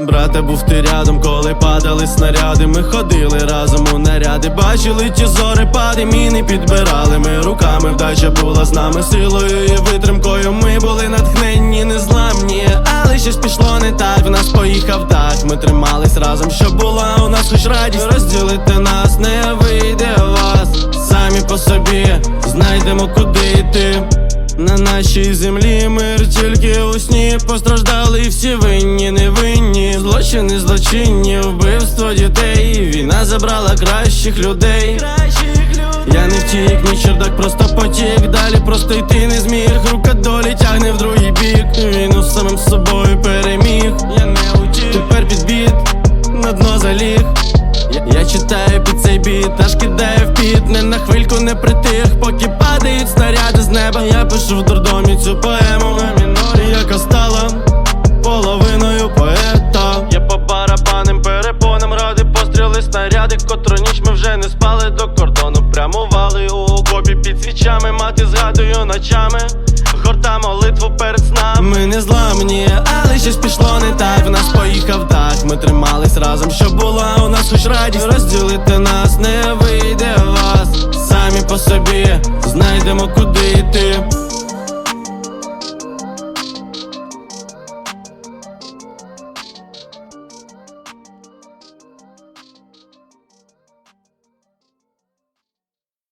Брате, був ти рядом, коли падали снаряди. Ми ходили разом у наряди. Бачили ті зори, пади, міни підбирали. Ми руками вдача була з нами силою і витримкою. Ми були натхненні, незламні, але щось пішло не так. В нас поїхав дах. Ми тримались разом, щоб була у нас хоч радість. Розділити нас не вийде вас. Самі по собі знайдемо куди йти. На нашій землі мир тільки у сні постраждали всі винні, невинні, злочини, злочинні, вбивство дітей. Війна забрала кращих людей. Я не втік, ні чердак, просто потік. Далі просто йти не зміг. Рука долі тягне в другий бік. Війну самим собою переміг. Я не утік, тепер підбіт, на дно заліг. Я читаю під цей біт, аж кидаю в піт, не на хвильку не притих, поки падають снаряди з неба. Я пишу в дурдомі цю поему снаряди, котру ніч ми вже не спали до кордону. Прямували у окопі під свічами, мати згадую ночами. Горта молитву перед снами Ми не зламні, але щось пішло не так. В нас поїхав дах, ми тримались разом, щоб була у нас хоч радість. Розділити нас не вийде вас. Самі по собі знайдемо куди йти.